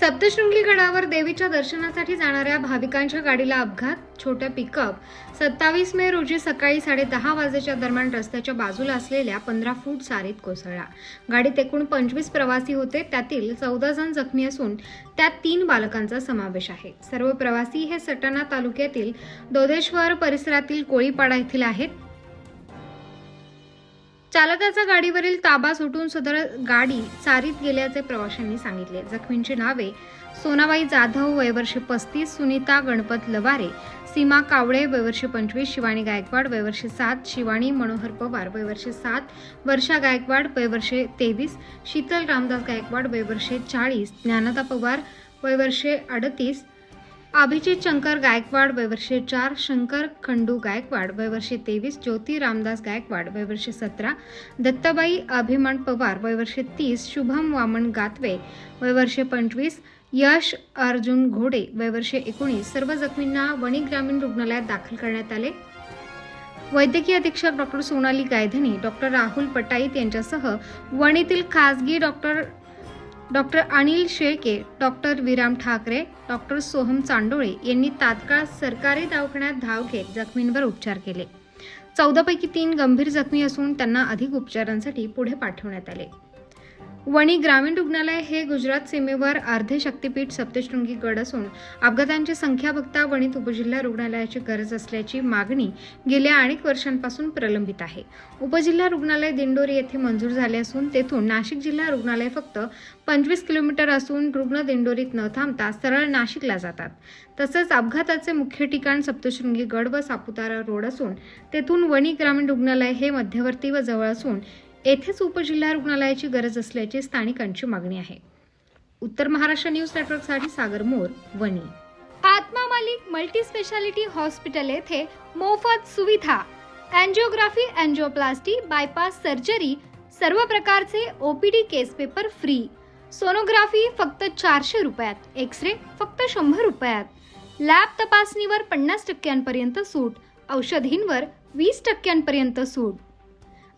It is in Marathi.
सप्तशृंगी गडावर देवीच्या दर्शनासाठी जाणाऱ्या भाविकांच्या गाडीला अपघात छोट्या पिकअप. सत्तावीस मे रोजी सकाळी साडेदहा वाजेच्या दरम्यान रस्त्याच्या बाजूला असलेल्या पंधरा फूट सारीत कोसळला. गाडीत एकूण पंचवीस प्रवासी होते त्यातील चौदा जण जखमी असून त्यात तीन बालकांचा समावेश आहे. सर्व प्रवासी हे सटाणा तालुक्यातील दोदेश्वर परिसरातील कोळीपाडा येथील आहेत. चालकाचा गाडीवरील ताबा सुटून सदर गाडी चारीत गेल्याचे प्रवाशांनी सांगितले. जखमींची नावे सोनाबाई जाधव वयवर्षे पस्तीस सुनीता गणपत लवारे सीमा कावळे वयवर्षे पंचवीस शिवानी गायकवाड वयवर्षे सात शिवानी मनोहर पवार वयवर्षे सात वर्षा गायकवाड वयवर्षे तेवीस शीतल रामदास गायकवाड वयवर्षे चाळीस ज्ञानदा पवार वयवर्षे अडतीस अभिजित शंकर गायकवाड वयवर्षे चार शंकर खंडू गायकवाड वयवर्षे तेवीस ज्योती रामदास गायकवाड वयवर्षे सतरा दत्ताबाई अभिमन पवार वयवर्षे तीस शुभम वामन गातवे वयवर्षे पंचवीस यश अर्जुन घोडे वयवर्षे एकोणीस सर्व जखमींना वणी ग्रामीण रुग्णालयात दाखल करण्यात आले. वैद्यकीय अधीक्षक डॉक्टर सोनाली गायधनी डॉक्टर राहुल पटाईत यांच्यासह वणीतील खासगी doctor doctor Anil Shelke doctor Viram Thackeray doctor Soham चांडोळे यांनी तात्काळ सरकारी दवाखान्यात धाव घेत जखमींवर उपचार केले. चौदापैकी तीन गंभीर जखमी असून त्यांना अधिक उपचारांसाठी पुढे पाठवण्यात आले. वणी ग्रामीण रुग्णालय हे गुजरात सीमेवर अर्धे शक्तीपीठ सप्तशृंगी गड असून अपघातांची संख्या बघता वणीत उपजिल्हा रुग्णालयाची गरज असल्याची मागणी गेल्या अनेक वर्षांपासून प्रलंबित आहे. उपजिल्हा रुग्णालय दिंडोरी येथे मंजूर झाले असून तेथून नाशिक जिल्हा रुग्णालय फक्त पंचवीस किलोमीटर असून रुग्ण दिंडोरीत न थांबता सरळ नाशिकला जातात. तसंच अपघाताचे मुख्य ठिकाण सप्तशृंगी गड व सापुतारा रोड असून तेथून वणी ग्रामीण रुग्णालय हे मध्यवर्ती व जवळ असून येथेच उपजिल्हा रुग्णालयाची गरज असल्याची स्थानिकांची मागणी आहे. उत्तर महाराष्ट्र न्यूज नेटवर्कसाठी Sagar More Wani. Atma Malik multi speciality hospital येथे मोफत सुविधा अँजिओग्राफी अँजिओप्लास्टी बायपास सर्जरी सर्व प्रकारचे OPD case paper free. Sonography फक्त चारशे रुपयात एक्सरे फक्त शंभर रुपयात. लॅब तपासणीवर पन्नास टक्क्यांपर्यंत सूट औषधींवर वीस टक्क्यांपर्यंत सूट.